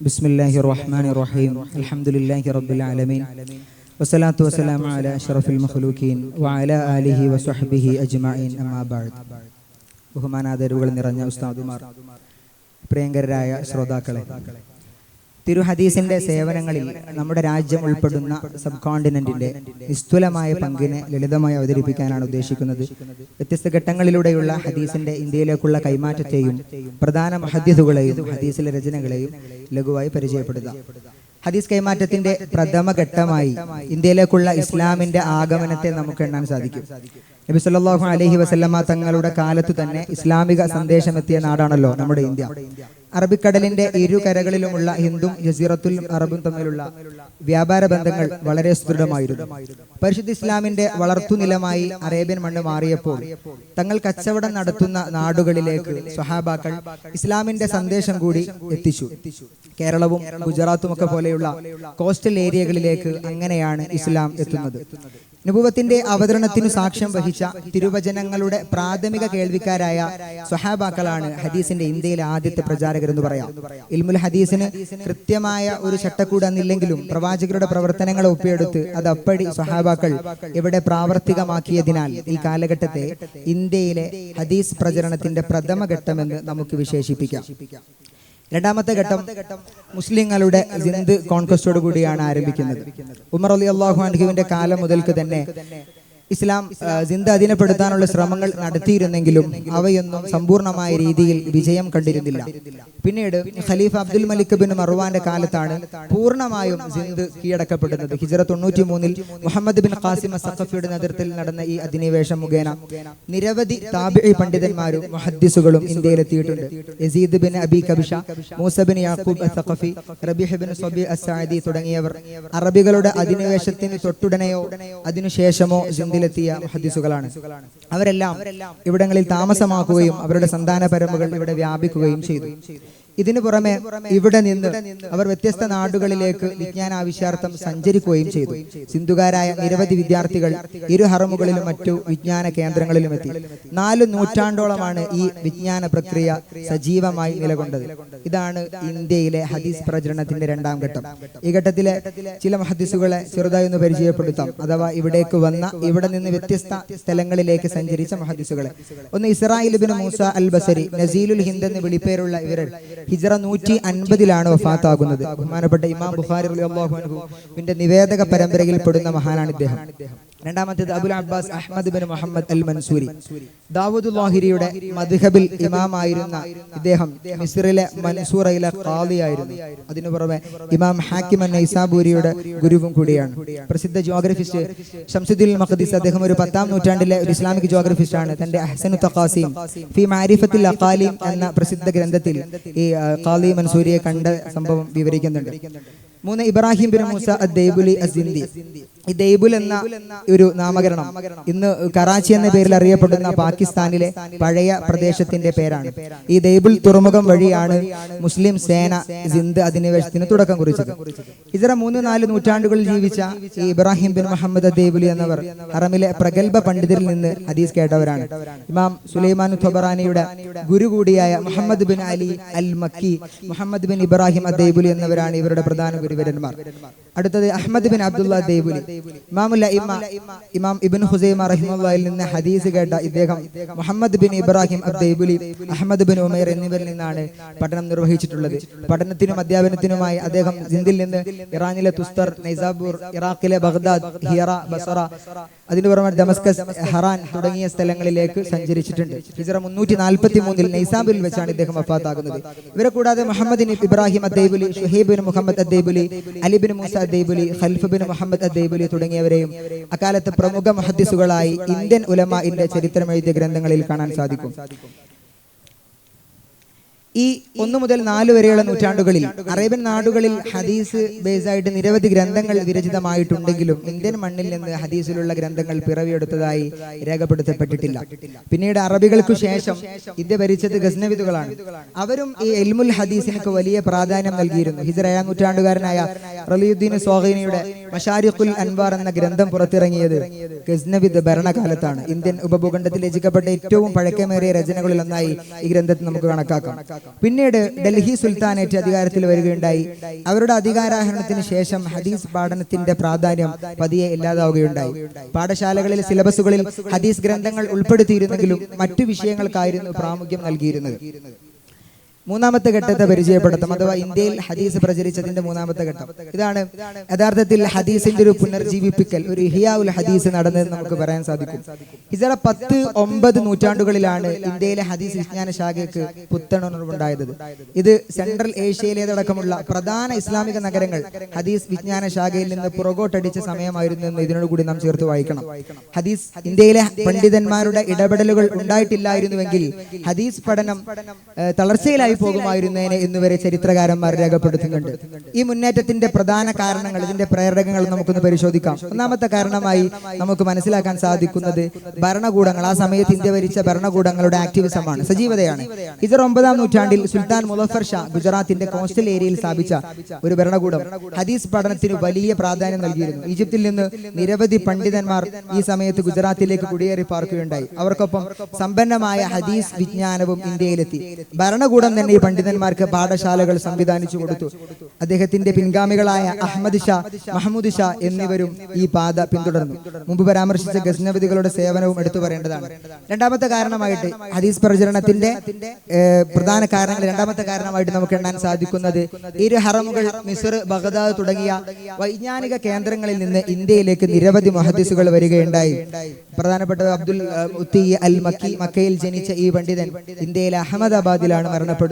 بسم الله الرحمن الرحيم الحمد لله رب العالمين والصلاة والسلام على أشرف المخلوقين وعلى آله وصحبه أجمعين أما بعد ബഹുമാനാദരവുകൾ നിറഞ്ഞ ഉസ്താദുമാർ പ്രിയങ്കരായ ശ്രോതാക്കളെ തിരുഹദീസിന്റെ സേവനങ്ങളിൽ നമ്മുടെ രാജ്യം ഉൾപ്പെടുന്ന സബ് കോണ്ടിനെന്റിന്റെ നിസ്തുലമായ പങ്കിനെ ലളിതമായി അവതരിപ്പിക്കാനാണ് ഉദ്ദേശിക്കുന്നത്. വ്യത്യസ്ത ഘട്ടങ്ങളിലൂടെയുള്ള ഹദീസിന്റെ ഇന്ത്യയിലേക്കുള്ള കൈമാറ്റത്തെയും പ്രധാന ഹദീസുകളെയും ഹദീസിലെ രചനകളെയും ലഘുവായി പരിചയപ്പെടുക ഹദീസ് കൈമാറ്റത്തിന്റെ പ്രഥമ ഘട്ടമായി ഇന്ത്യയിലേക്കുള്ള ഇസ്ലാമിന്റെ ആഗമനത്തെ നമുക്ക് എണ്ണാൻ സാധിക്കും. നബി സല്ലല്ലാഹു അലഹി വസല്ലമ തങ്ങളുടെ കാലത്ത് തന്നെ ഇസ്ലാമിക സന്ദേശമെത്തിയ നാടാണല്ലോ നമ്മുടെ ഇന്ത്യ. അറബിക്കടലിന്റെ ഇരു കരകളിലുമുള്ള ഹിന്ദും ജസീറത്തുൽ അറബും തമ്മിലുള്ള വ്യാപാര ബന്ധങ്ങൾ വളരെ സുദൃഢമായിരുന്നു. പരിശുദ്ധ ഇസ്ലാമിന്റെ വളർത്തുനിലമായി അറേബ്യൻ മണ്ണ് മാറിയപ്പോൾ തങ്ങൾ കച്ചവടം നടത്തുന്ന നാടുകളിലേക്ക് സ്വഹാബാക്കൾ ഇസ്ലാമിന്റെ സന്ദേശം കൂടി എത്തിച്ചു. കേരളവും ഗുജറാത്തും ഒക്കെ പോലെയുള്ള കോസ്റ്റൽ ഏരിയകളിലേക്ക് അങ്ങനെയാണ് ഇസ്ലാം എത്തുന്നത്. നുപുവത്തിന്റെ അവതരണത്തിനു സാക്ഷ്യം വഹിച്ച തിരുവചനങ്ങളുടെ പ്രാഥമിക കേൾവിക്കാരായ സ്വഹാബാക്കളാണ് ഹദീസിന്റെ ഇന്ത്യയിലെ ആദ്യത്തെ പ്രചാരകർ എന്ന് പറയാം. ഇൽമുൽ ഹദീസിന് കൃത്യമായ ഒരു ചട്ടക്കൂട് അന്നില്ലെങ്കിലും പ്രവാചകരുടെ പ്രവർത്തനങ്ങളെ ഒപ്പിയെടുത്ത് അത് അപ്പടി സ്വഹാബാക്കൾ ഇവിടെ പ്രാവർത്തികമാക്കിയതിനാൽ ഈ കാലഘട്ടത്തെ ഇന്ത്യയിലെ ഹദീസ് പ്രചരണത്തിന്റെ പ്രഥമ ഘട്ടമെന്ന് നമുക്ക് വിശേഷിപ്പിക്കാം. രണ്ടാമത്തെ ഘട്ടം മുസ്ലിങ്ങളുടെ ജിന്ദ് കോൺക്വസ്റ്റോട് കൂടിയാണ് ആരംഭിക്കുന്നത്. ഉമർ അലി അള്ളാഹു അൻഹുവിന്റെ കാലം മുതൽക്ക് തന്നെ ഇസ്ലാം ആ, ജിന്ദ് അധീനപ്പെടുത്താനുള്ള ശ്രമങ്ങൾ നടത്തിയിരുന്നെങ്കിലും അവയൊന്നും സമ്പൂർണമായ രീതിയിൽ വിജയം കണ്ടിരുന്നില്ല. പിന്നീട് ഖലീഫ് അബ്ദുൽ മലിക് ബിൻ മറുവാന്റെ കാലത്താണ് പൂർണമായും ജിന്ദ് കീഴടക്കപ്പെടുന്നത്. ഹിജറ തൊണ്ണൂറ്റി മൂന്നിൽ മുഹമ്മദ് ബിൻ ഖാസിം സഖഫിയുടെ നേതൃത്വത്തിൽ നടന്ന ഈ അധിനിവേശം മുഖേന നിരവധി താബിഴി പണ്ഡിതന്മാരും മുഹദ്ദിസുകളും ഇന്ത്യയിലെത്തിയിട്ടുണ്ട്. Yazid bin Abi Kabisha Musa bin Yaqub Saqafi Rabih bin Sabi Asadi തുടങ്ങിയവർ അറബികളുടെ അധിനിവേശത്തിന് തൊട്ടുടനെയോ അതിനുശേഷമോ ജിന്ദിലെത്തിയ ഹദീസുകളാണ്. അവരെല്ലാം ഇവിടങ്ങളിൽ താമസമാക്കുകയും അവരുടെ സന്താന പരമ്പുകൾ ഇവിടെ വ്യാപിക്കുകയും ചെയ്തു. ഇതിനു പുറമെ ഇവിടെ നിന്ന് അവർ വ്യത്യസ്ത നാടുകളിലേക്ക് വിജ്ഞാനാവശ്യാർത്ഥം സഞ്ചരിക്കുകയും ചെയ്തു. സിന്ധുകാരായ നിരവധി വിദ്യാർത്ഥികൾ ഇരു ഹറമുകളിലും മറ്റു വിജ്ഞാന കേന്ദ്രങ്ങളിലും എത്തി. നാല് നൂറ്റാണ്ടോളമാണ് ഈ വിജ്ഞാന പ്രക്രിയ സജീവമായി നിലകൊണ്ടത്. ഇതാണ് ഇന്ത്യയിലെ ഹദീസ് പ്രചരണത്തിന്റെ രണ്ടാം ഘട്ടം. ഈ ഘട്ടത്തിലെ ചില ഹദീസുകളെ ചെറുതായി ഒന്ന് പരിചയപ്പെടുത്താം. അഥവാ ഇവിടേക്ക് വന്ന ഇവിടെ നിന്ന് വ്യത്യസ്ത സ്ഥലങ്ങളിലേക്ക് സഞ്ചരിച്ച മഹദീസുകളെ ഒന്ന് Israel bin Musa al Basri നസീലുൽ Hind എന്ന് വിളിപ്പേരുള്ള ഇവർ ഹിജറ നൂറ്റി അൻപതിലാണ് വഫാത്താകുന്നത്. ബഹുമാനപ്പെട്ട ഇമാം ബുഖാരി നിവേദക പരമ്പരയിൽ പെടുന്ന മഹാനാണ് ഇദ്ദേഹം. രണ്ടാമത്തേത് Abul Abbas Ahmad bin Muhammad al Mansuri Dawood ലാഹിരിയുടെ മദ്ഹബിൽ ഇമാമായിരുന്ന ഇദ്ദേഹം മിസ്രിലെ മൻസൂറയിലെ ഖാദിയായിരുന്നു. അതിനു പുറമെ ഇമാം ഹാക്കിം അൻ നൈസാബൂരിയുടെ ഗുരുവും കൂടിയാണ്. പ്രസിദ്ധ ജോഗ്രഫിസ്റ്റ് ഷംസുദ്ദീൻ മഖദീസ് അദ്ദേഹം ഒരു പത്താം നൂറ്റാണ്ടിലെ ഒരു ഇസ്ലാമിക് ജോഗ്രഫിസ്റ്റ് ആണ്. തന്റെ അഹ്സനു തഖാസിം ഫി മാരിഫത്തിൽ അഖാലിം എന്ന പ്രസിദ്ധ ഗ്രന്ഥത്തിൽ ഈ ഖാലി മൻസൂരിയെ കണ്ട സംഭവം വിവരിക്കുന്നുണ്ട്. മൂന്ന് Ibrahim bin Musa Addaibuli Asindi ഈ ദൈബുൽ എന്ന ഒരു നാമകരണം. ഇന്ന് കറാച്ചി എന്ന പേരിൽ അറിയപ്പെടുന്ന പാകിസ്ഥാനിലെ പഴയ പ്രദേശത്തിന്റെ പേരാണ്. ഈ ദൈബുൽ തുറമുഖം വഴിയാണ് മുസ്ലിം സേന സിന്ദ് അധിനിവേശത്തിന് തുടക്കം കുറിച്ചത്. ഇതര മൂന്ന് നാല് നൂറ്റാണ്ടുകളിൽ ജീവിച്ച ഈ ഇബ്രാഹിം ബിൻ മുഹമ്മദ് ദൈബുലി എന്നവർ ഹറമിലെ പ്രഗത്ഭ പണ്ഡിതരിൽ നിന്ന് ഹദീസ് കേട്ടവരാണ്. ഇമാം സുലൈമാൻ ഖബറാനിയുടെ ഗുരു കൂടിയായ Muhammad bin Ali al Makki Muhammad bin Ibrahim അദ്ദൈബുലി എന്നിവരാണ് ഇവരുടെ പ്രധാന ഗുരുവരന്മാർ. അടുത്തത് അഹമ്മദ് ബിൻ അബ്ദുള്ള ദൈബുലി ഇമാമുല്ല ഇമ്മ ഇമാം ഇബിൻ ഹുസൈമ റഹിമുള്ളയിൽ നിന്ന് ഹദീസ് കേട്ട ഇദ്ദേഹം Muhammad bin Ibrahim Abdaibuli Ahmad bin Umair എന്നിവരിൽ നിന്നാണ് പഠനം നിർവഹിച്ചിട്ടുള്ളത്. പഠനത്തിനും അധ്യാപനത്തിനുമായി അദ്ദേഹം ജിന്ദിൽ നിന്ന് ഇറാനിലെ തുസ്തർ നൈസാബൂർ ഇറാഖിലെ ബഗ്ദാദ് ഹിയറ ബസറ അതിനു പുറമെ ഡമസ്കസ് ഹറാൻ തുടങ്ങിയ സ്ഥലങ്ങളിലേക്ക് സഞ്ചരിച്ചിട്ടുണ്ട്. ഹിജറ മുന്നൂറ്റി നാൽപ്പത്തി മൂന്നിൽ നൈസാബിൽ വെച്ചാണ് ഇദ്ദേഹം വഫാത്താകുന്നത്. ഇവരെ കൂടാതെ Muhammad Ibrahim Addaibuli Shuaibin bin Muhammad Addaibuli Ali bin Musa Addaibuli Khalf bin Muhammad Addaibuli തുടങ്ങിയവരെയും അക്കാലത്ത് പ്രമുഖ മുഹദ്ദിസുകളായി ഇന്ത്യൻ ഉലമാഇന്റെ ചരിത്രം എഴുതിയ ഗ്രന്ഥങ്ങളിൽ കാണാൻ സാധിക്കും. ഈ ഒന്നു മുതൽ നാല് വരെയുള്ള നൂറ്റാണ്ടുകളിൽ അറേബ്യൻ നാടുകളിൽ ഹദീസ് ബേസായിട്ട് നിരവധി ഗ്രന്ഥങ്ങൾ വിരചിതമായിട്ടുണ്ടെങ്കിലും ഇന്ത്യൻ മണ്ണിൽ നിന്ന് ഹദീസിലുള്ള ഗ്രന്ഥങ്ങൾ പിറവിയെടുത്തതായി രേഖപ്പെടുത്തപ്പെട്ടിട്ടില്ല. പിന്നീട് അറബികൾക്കു ശേഷം ഇന്ത്യ ഭരിച്ചത് ഗസ്നവിദുകളാണ്. അവരും ഈ എൽമുൽ ഹദീസിനൊക്കെ വലിയ പ്രാധാന്യം നൽകിയിരുന്നു. ഹിജറ ഏഴാം നൂറ്റാണ്ടുകാരനായ റലിയുദ്ദീൻ സ്വാഹിനിയുടെ മഷാരിഖുൽ അൻവാർ എന്ന ഗ്രന്ഥം പുറത്തിറങ്ങിയത് ഗസ്നവിദ് ഭരണകാലത്താണ്. ഇന്ത്യൻ ഉപഭൂഖണ്ഡത്തിൽ രചിക്കപ്പെട്ട ഏറ്റവും പഴക്കമേറിയ രചനകളിൽ ഒന്നായി ഈ ഗ്രന്ഥത്തെ നമുക്ക് കണക്കാക്കാം. പിന്നീട് ഡൽഹി സുൽത്താനേറ്റ് അധികാരത്തിൽ വരികയുണ്ടായി. അവരുടെ അധികാരാഹരണത്തിന് ശേഷം ഹദീസ് പാഠനത്തിന്റെ പ്രാധാന്യം പതിയെ ഇല്ലാതാവുകയുണ്ടായി. പാഠശാലകളിൽ സിലബസുകളിൽ ഹദീസ് ഗ്രന്ഥങ്ങൾ ഉൾപ്പെടുത്തിയിരുന്നെങ്കിലും മറ്റു വിഷയങ്ങൾക്കായിരുന്നു പ്രാമുഖ്യം നൽകിയിരുന്നത്. മൂന്നാമത്തെ ഘട്ടത്തെ പരിചയപ്പെടുത്തും. അഥവാ ഇന്ത്യയിൽ ഹദീസ് പ്രചരിച്ചതിന്റെ മൂന്നാമത്തെ ഘട്ടം. ഇതാണ് യഥാർത്ഥത്തിൽ ഹദീസിന്റെ ഒരു പുനർജീവിപ്പിക്കൽ ഒരു ഹിയാവുൽ ഹദീസ് നടന്നതെന്ന് നമുക്ക് പറയാൻ സാധിക്കും. ഇതര പത്ത് ഒമ്പത് നൂറ്റാണ്ടുകളിലാണ് ഇന്ത്യയിലെ ഹദീസ് വിജ്ഞാന ശാഖയ്ക്ക് പുത്തണുണ്ടായത് ഇത് സെൻട്രൽ ഏഷ്യയിലേതടക്കമുള്ള പ്രധാന ഇസ്ലാമിക നഗരങ്ങൾ ഹദീസ് വിജ്ഞാന ശാഖയിൽ നിന്ന് പുറകോട്ടടിച്ച സമയമായിരുന്നു എന്ന് ഇതിനോട് കൂടി നാം ചേർത്ത് വായിക്കണം. ഹദീസ് ഇന്ത്യയിലെ പണ്ഡിതന്മാരുടെ ഇടപെടലുകൾ ഉണ്ടായിട്ടില്ലായിരുന്നുവെങ്കിൽ ഹദീസ് പഠനം ഏഹ്, തളർച്ചയിലായി പോകുമായിരുന്നേനെ എന്നുവരെ ചരിത്രകാരന്മാർ രേഖപ്പെടുത്തുന്നുണ്ട്. ഈ മുന്നേറ്റത്തിന്റെ പ്രധാന കാരണങ്ങൾ ഇതിന്റെ പ്രേരകങ്ങൾ നമുക്കൊന്ന് പരിശോധിക്കാം. ഒന്നാമത്തെ കാരണമായി നമുക്ക് മനസ്സിലാക്കാൻ സാധിക്കുന്നത് ഭരണകൂടങ്ങൾ ആ സമയത്ത് ഇന്ത്യ ഭരിച്ച ഭരണകൂടങ്ങളുടെ ആക്ടിവിസമാണ് സജീവതയാണ്. ഇതർ ഒമ്പതാം നൂറ്റാണ്ടിൽ സുൽത്താൻ മുലഫർ ഷാ ഗുജറാത്തിന്റെ കോസ്റ്റൽ ഏരിയയിൽ സ്ഥാപിച്ച ഒരു ഭരണകൂടം. ഹദീസ് പഠനത്തിന് വലിയ പ്രാധാന്യം നൽകിയിരുന്നു. ഈജിപ്തിൽ നിന്ന് നിരവധി പണ്ഡിതന്മാർ ഈ സമയത്ത് ഗുജറാത്തിലേക്ക് കുടിയേറി പാർക്കുകയുണ്ടായി. അവർക്കൊപ്പം സമ്പന്നമായ ഹദീസ് വിജ്ഞാനവും ഇന്ത്യയിലെത്തി. ഭരണകൂടം തന്നെ ഈ പണ്ഡിതന്മാർക്ക് പാഠശാലകൾ സംവിധാനിച്ചു കൊടുത്തു. അദ്ദേഹത്തിന്റെ പിൻഗാമികളായ അഹമ്മദ് ഷാ മഹമ്മൂദ് ഷാ എന്നിവരും ഈ പാത പിന്തുടർന്നു. മുമ്പ് പരാമർശിച്ച ഗസ്നവിധികളുടെ സേവനവും എടുത്തു പറയേണ്ടതാണ്. രണ്ടാമത്തെ കാരണമായിട്ട് ഹദീസ് പ്രചരണത്തിന്റെ പ്രധാന കാരണങ്ങൾ രണ്ടാമത്തെ കാരണമായിട്ട് നമുക്ക് എണ്ണാൻ സാധിക്കുന്നത് ഇരു ഹറമുകൾ മിസർ ബഗദാദ് തുടങ്ങിയ വൈജ്ഞാനിക കേന്ദ്രങ്ങളിൽ നിന്ന് ഇന്ത്യയിലേക്ക് നിരവധി മഹദീസുകൾ വരികയുണ്ടായി. പ്രധാനപ്പെട്ട അബ്ദുൽ ഉത്തി അൽ മക്കി മക്കയിൽ ജനിച്ച ഈ പണ്ഡിതൻ ഇന്ത്യയിലെ അഹമ്മദാബാദിലാണ് മരണപ്പെടുന്നത്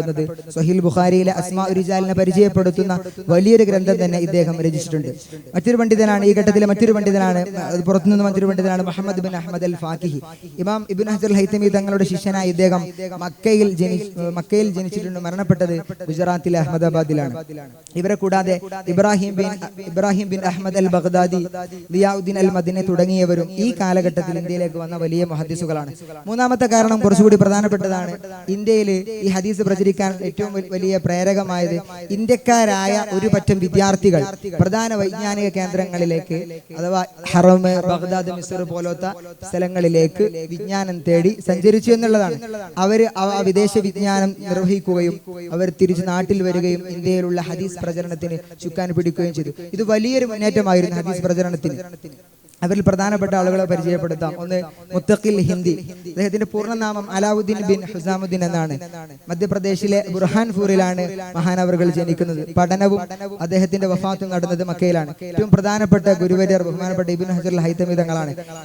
സഹിൽ ബുഖാരിയിലെ അസ്മാ ഉരിജാലിനെ പരിചയപ്പെടുത്തുന്ന വലിയൊരു ഗ്രന്ഥം തന്നെ ഇദ്ദേഹം രചിച്ചിട്ടുണ്ട്. മറ്റൊരു പണ്ഡിതനാണ് ഈ ഘട്ടത്തിലെ മറ്റൊരു പണ്ഡിതനാണ് പുറത്തുനിന്ന് മറ്റൊരു പണ്ഡിതനാണ് Muhammad bin Ahmad al Fakihi Imam Ibn Hasar ഹൈത്തമി തങ്ങളുടെ ശിഷ്യനായ ഇദ്ദേഹം മക്കയിൽ ജനി മക്കയിൽ ജനിച്ചിട്ടുണ്ട് മരണപ്പെട്ടത് ഗുജറാത്തിലെ അഹമ്മദാബാദിലാണ്. ഇവരെ കൂടാതെ Ibrahim bin Ibrahim bin Ahmad al Baghdadi Ziauddin al Madine തുടങ്ങിയവരും ഈ കാലഘട്ടത്തിൽ ഇന്ത്യയിലേക്ക് വന്ന വലിയ മുഹദ്ദിസുകളാണ്. മൂന്നാമത്തെ കാരണം കുറച്ചുകൂടി പ്രധാനപ്പെട്ടതാണ് ഇന്ത്യയിൽ ഈ ഹദീസ് പ്രചരിക്കാൻ ഏറ്റവും വലിയ പ്രേരകമായത് ഇന്ത്യക്കാരായ ഒരു പറ്റം വിദ്യാർത്ഥികൾ പ്രധാന വൈജ്ഞാനിക കേന്ദ്രങ്ങളിലേക്ക് അഥവാ ഹറമ് ബഗ്ദാദ് മിസർ പോലത്തെ സ്ഥലങ്ങളിലേക്ക് വിജ്ഞാനം തേടി സഞ്ചരിച്ചു എന്നുള്ളതാണ്. അവർ ആ വിദേശ വിജ്ഞാനം നിർവഹിക്കുകയും അവർ തിരിച്ച് നാട്ടിൽ വരികയും ഇന്ത്യയിലുള്ള ഹദീസ് പ്രചരണത്തിന് ചുക്കാൻ പിടിക്കുകയും ചെയ്തു. ഇത് വലിയൊരു മുന്നേറ്റമായിരുന്നു ഹദീസ് പ്രചരണത്തിന്. അവരിൽ പ്രധാനപ്പെട്ട ആളുകളെ പരിചയപ്പെടുത്താം. ഒന്ന് മുത്തഖിൽ ഹിന്ദി. അദ്ദേഹത്തിന്റെ പൂർണനാമം അലാവുദ്ദീൻ ബിൻ ഹുസാമുദ്ദീൻ എന്നാണ്. മധ്യപ്രദേശിലെ ബുർഹാൻപൂരിലാണ് മഹാനവറുകൾ ജനിക്കുന്നത്. പഠനവും അദ്ദേഹത്തിന്റെ വഫാത്തും നടന്നത് മക്കയിലാണ്. ഏറ്റവും പ്രധാനപ്പെട്ട ഗുരുവര്യർ ബഹുമാനപ്പെട്ട ഇബിൻ ഹസർ ഹൈത്തമി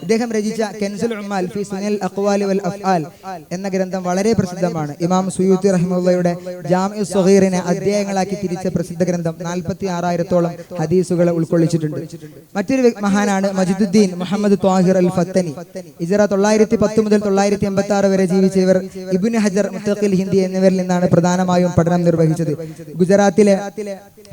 അദ്ദേഹം രചിച്ച കെൻസുൽ ഫി സുനിൽ അഖ്വാലി വൽ അഫ്ആൽ എന്ന ഗ്രന്ഥം വളരെ പ്രസിദ്ധമാണ്. ഇമാം സുയൂത്തി റഹ്മുള്ളയുടെ ജാമി സുഹീറിനെ അധ്യായങ്ങളാക്കി തിരിച്ച പ്രസിദ്ധ ഗ്രന്ഥം നാൽപ്പത്തി ആറായിരത്തോളം ഹദീസുകളെ ഉൾക്കൊള്ളിച്ചിട്ടുണ്ട്. മറ്റൊരു മഹാനാണ് മഹാനാണ് മജിദുദ്ദീൻ മുഹമ്മദ് ത്വാഹിർ അൽ ഫത്തനി ഇജറ തൊള്ളായിരത്തി പത്ത് മുതൽ തൊള്ളായിരത്തി എൺപത്തി ആറ് വരെ ജീവിച്ച ഇബിൻ ഹജർ മുത്തഖിൽ ഹിന്ദി എന്നിവരിൽ നിന്നാണ് പ്രധാനമായും പഠനം നിർവഹിച്ചത്. ഗുജറാത്തിലെ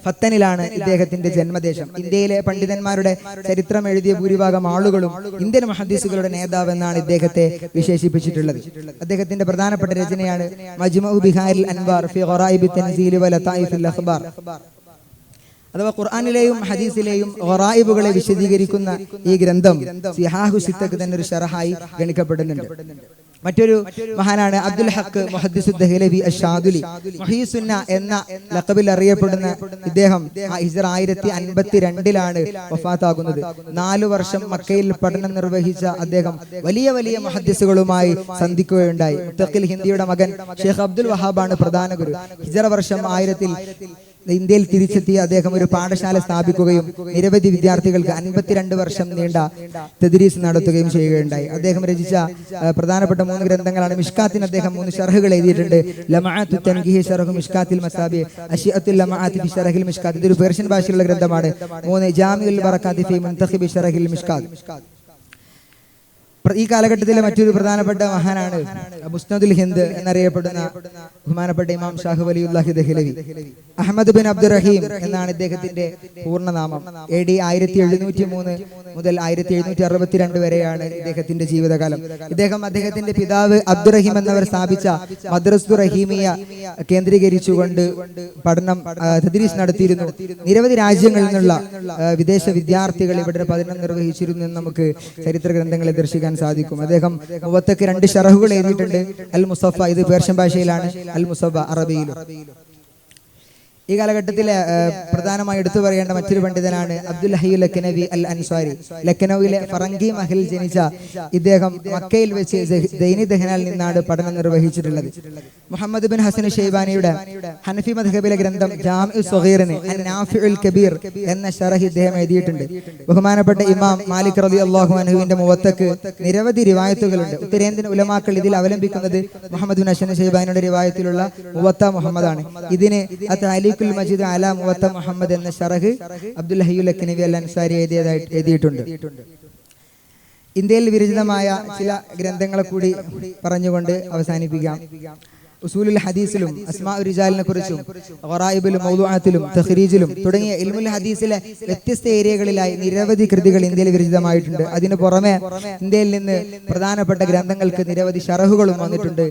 ഫത്തനിലാണ് ഇദ്ദേഹത്തിന്റെ ജന്മദേശം. ഇന്ത്യയിലെ പണ്ഡിതന്മാരുടെ ചരിത്രം എഴുതിയ ഭൂരിഭാഗം ആളുകളും ഇന്ത്യൻ മഹദീസുകളുടെ നേതാവ് എന്നാണ് ഇദ്ദേഹത്തെ വിശേഷിപ്പിച്ചിട്ടുള്ളത്. അദ്ദേഹത്തിന്റെ പ്രധാനപ്പെട്ട രചനയാണ് മജ്മു ബിഹാരിൽ അൻവാർ ഫി ഖറായിബി തൻസീൽ വ അൽ അഖ്ബാർ. അഥവാ ഖുർആാനിലെയും ഹദീസിലെയും ഖറായിബുകളെ വിശദീകരിക്കുന്ന ഈ ഗ്രന്ഥം സിഹാഹു സിത്തക്ക് തന്നെ ഒരു ഷറഹായി ഗണിക്കപ്പെടുന്നുണ്ട്. മറ്റൊരു മഹാനാണ് അബ്ദുൽ ഹക്ക് മുഹദ്ദിസു ദഹ്ലവി അഷാദുലി. മുഹീസുന്ന എന്ന ലഖബിൽ അറിയപ്പെടുന്ന ഇദ്ദേഹം ഹിജർ ആയിരത്തി അൻപത്തി രണ്ടിലാണ് വഫാത്താകുന്നത്. നാലു വർഷം മക്കയിൽ പഠനം നിർവഹിച്ച അദ്ദേഹം വലിയ വലിയ മുഹദ്ദിസുകളുമായി സന്ധിക്കുകയുണ്ടായി. മുത്തഖിൽ ഹിന്ദിയുടെ മകൻ ഷെയ്ഖ് അബ്ദുൽ വഹാബാണ് പ്രധാന ഗുരു. ഹിജറ വർഷം ആയിരത്തിൽ ഇന്ത്യയിൽ തിരിച്ചെത്തിയ അദ്ദേഹം ഒരു പാഠശാല സ്ഥാപിക്കുകയും നിരവധി വിദ്യാർത്ഥികൾക്ക് അൻപത്തിരണ്ട് വർഷം നീണ്ട തെദിരീസ് നടത്തുകയും ചെയ്യുകയുണ്ടായി. അദ്ദേഹം രചിച്ച പ്രധാനപ്പെട്ട മൂന്ന് ഗ്രന്ഥങ്ങളാണ്. മിഷ്കാത്തിന് അദ്ദേഹം മൂന്ന് ഷർഹുകൾ എഴുതിയിട്ടുണ്ട്. ലമഅത്തു തൻഗീഹ് ഷർഹു മിഷ്കാത്തിൽ മസാബി അഷിഅത്തുൽ ലമാഅത്തി ഫി ഷർഹിൽ മിഷ്കാത്ത് ഇതൊരു പേർഷ്യൻ ഭാഷയിലുള്ള ഗ്രന്ഥമാണ്. മൂന്ന് ജാമിഉൽ ബറകാത്ത് ഫി മുൻതഖിബി ഷർഹിൽ മിഷ്കാത്ത് ഈ കാലഘട്ടത്തിലെ മറ്റൊരു പ്രധാനപ്പെട്ട മഹാനാണ് മുസ്നദുൽ ഹിന്ദ് എന്നറിയപ്പെടുന്ന ബഹുമാനപ്പെട്ട ഇമാം ഷാഹു അലിഹി ദഹ്ലവി. അഹമ്മദ് ബിൻ അബ്ദുറഹീം എന്നാണ് ഇദ്ദേഹത്തിന്റെ പൂർണനാമം. എ ഡി ആയിരത്തി എഴുന്നൂറ്റി മൂന്ന് മുതൽ ആയിരത്തി എഴുന്നൂറ്റി അറുപത്തിരണ്ട് വരെയാണ് ഇദ്ദേഹത്തിന്റെ ജീവിതകാലം. ഇദ്ദേഹം അദ്ദേഹത്തിന്റെ പിതാവ് അബ്ദുറഹീം എന്നവർ സ്ഥാപിച്ച മദ്രസ്തു റഹീമിയ കേന്ദ്രീകരിച്ചുകൊണ്ട് പഠനം തദ്രീസ് നടത്തിയിരുന്നു. നിരവധി രാജ്യങ്ങളിൽ നിന്നുള്ള വിദേശ വിദ്യാർത്ഥികൾ ഇവിടെ പഠനം നിർവഹിച്ചിരുന്നു എന്ന് നമുക്ക് ചരിത്ര ഗ്രന്ഥങ്ങളെ ദർശിക്കാൻ സാധിക്കും. അദ്ദേഹം മുപ്പത്തൊക്കെ രണ്ട് ഷറഹുകൾ എഴുതിയിട്ടുണ്ട്. അൽ മുസഫ ഇത് പേർഷ്യൻ ഭാഷയിലാണ്. അൽ മുസഫ അറബിയിലും. ഈ കാലഘട്ടത്തിലെ പ്രധാനമായി എടുത്തു പറയേണ്ട മറ്റൊരു പണ്ഡിതനാണ് അബ്ദുൽ ഹയ്യു ലഖ്നവി അൽ അൻസ്വാരി. ലഖ്നൌവിലെ ഫറങ്കി മഹലിൽ ജനിച്ച ഇദ്ദേഹം മക്കയിൽ വെച്ച് ദൈനി ദഹനാൽ നിന്നാണ് പഠനം നിർവഹിച്ചിട്ടുള്ളത്. മുഹമ്മദ് ബിൻ ഹസൻ ഷെയ്ബാനിയുടെ ഹനഫി മദ്ഹബിലെ ഗ്രന്ഥം ജാമി സുഹീറിന് നാഫിഉൽ കബീർ എന്ന ഷറഹ് ഇദ്ദേഹം എഴുതിയിട്ടുണ്ട്. ബഹുമാനപ്പെട്ട ഇമാം മാലിക് റബി അള്ളാഹു അനുവിന്റെ മുഖത്തേക്ക് നിരവധി റിവായത്തുകളുണ്ട്. ഉത്തരേന്ത്യൻ ഉലമാക്കൾ ഇതിൽ അവലംബിക്കുന്നത് മുഹമ്മദ് ബിൻ ഹസൻ ഷെയ്ബാനിയുടെ റിവായത്തിലുള്ള മുവത്ത മുഹമ്മദാണ്. ഇതിന് അലിഖുൽ മജീദ് അല മുവത്ത മുഹമ്മദ് എന്ന ഷറഹ് അബ്ദുൽ ഹയ്യുൽ അക്നവി അൽ അൻസാരി എഴുതിയതായിട്ട് എഴുതിയിട്ടുണ്ട്. ഇന്ത്യയിൽ വിരചിതമായ ചില ഗ്രന്ഥങ്ങളെ കൂടി പറഞ്ഞുകൊണ്ട് അവസാനിപ്പിക്കാം. ഉസൂലുൽ ഹദീസിലും അസ്മാ റിജാലിനെ കുറിച്ചും ഖറായിബിലും മൗദൂഅത്തിലും തഖ്രീജിലും തുടങ്ങിയ ഇൽമുൽ ഹദീസിലെ വ്യത്യസ്ത ഏരിയകളിലായി നിരവധി കൃതികൾ ഇന്ത്യയിൽ വിരചിതമായിട്ടുണ്ട്. അതിനു പുറമെ ഇന്ത്യയിൽ നിന്ന് പ്രധാനപ്പെട്ട ഗ്രന്ഥങ്ങൾക്ക് നിരവധി ഷറഹുകളും വന്നിട്ടുണ്ട്.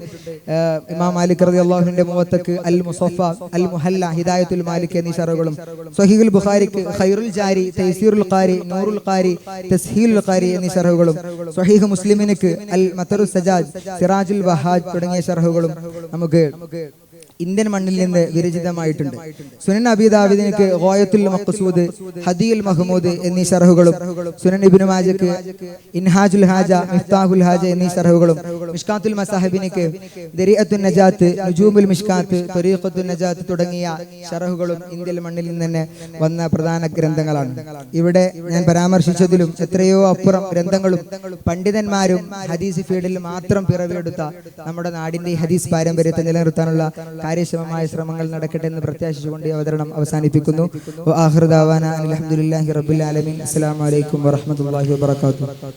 ഇമാം മാലിക് റതി അള്ളാഹുവിന്റെ മുഖത്തക്ക് അൽ മുസഫ അൽ മുഹല്ല ഹിദായത്തുൽ മാലിക് എന്നീ ഷറഹുകളും. സ്വഹീഖുൽ ബുഖാരിക്ക് ഖൈറുൽ ജാരി തൈസീറുൽ ഖാരി നൂറുൽ ഖാരി തസ്ഹീലുൽ ഖാരി എന്നീ ഷറഹുകളും. സ്വഹീഖ് മുസ്ലിമിനിക്ക് അൽ മത്തറു സജാദ് സിറാജുൽ വഹാജ് തുടങ്ങിയ ഷറഹുകളും നമുക്ക് ഇന്ത്യൻ മണ്ണിൽ നിന്ന് വിരചിതമായിട്ടുണ്ട്. സുനൻ അബിദാബിദിനിക്ക് ഗോയത്തുൽ മഖസൂദ് ഹദിയുൽ മഹ്മൂദ് എന്നീ ഷറഹുകളും സുനൻ ഇബ്നു മാജക്ക് ഇൻഹാജുൽ ഹാജ മിഫ്താഹുൽ ഹാജ എന്നീ ഷറഹുകളും മിഷ്കാത്തുൽ മസാഹിബിനിക്ക് ദരിയത്തുൽ നജാത്ത് നുജൂമുൽ മിഷ്കാത്ത് തൊരീഖത്തുൽ നജാത്ത് തുടങ്ങിയ ഷറഹുകളും ഇന്ത്യൻ മണ്ണിൽ നിന്ന് തന്നെ വന്ന പ്രധാന ഗ്രന്ഥങ്ങളാണ്. ഇവിടെ ഞാൻ പരാമർശിച്ചതിലും എത്രയോ അപ്പുറം ഗ്രന്ഥങ്ങളും പണ്ഡിതന്മാരും ഹദീസ് ഫീൽഡിൽ മാത്രം പിറവിയെടുത്ത നമ്മുടെ നാടിന്റെ ഈ ഹദീസ് പാരമ്പര്യത്തെ നിലനിർത്താനുള്ള കാര്യക്ഷമമായ ശ്രമങ്ങൾ നടക്കട്ടെ എന്ന് പ്രത്യാശിച്ചുകൊണ്ട് ഈ അവതരണം അവസാനിപ്പിക്കുന്നു. വ ആഖിറു അസ്സാം വലൈക്കും ഹംദുലില്ലാഹി റബ്ബിൽ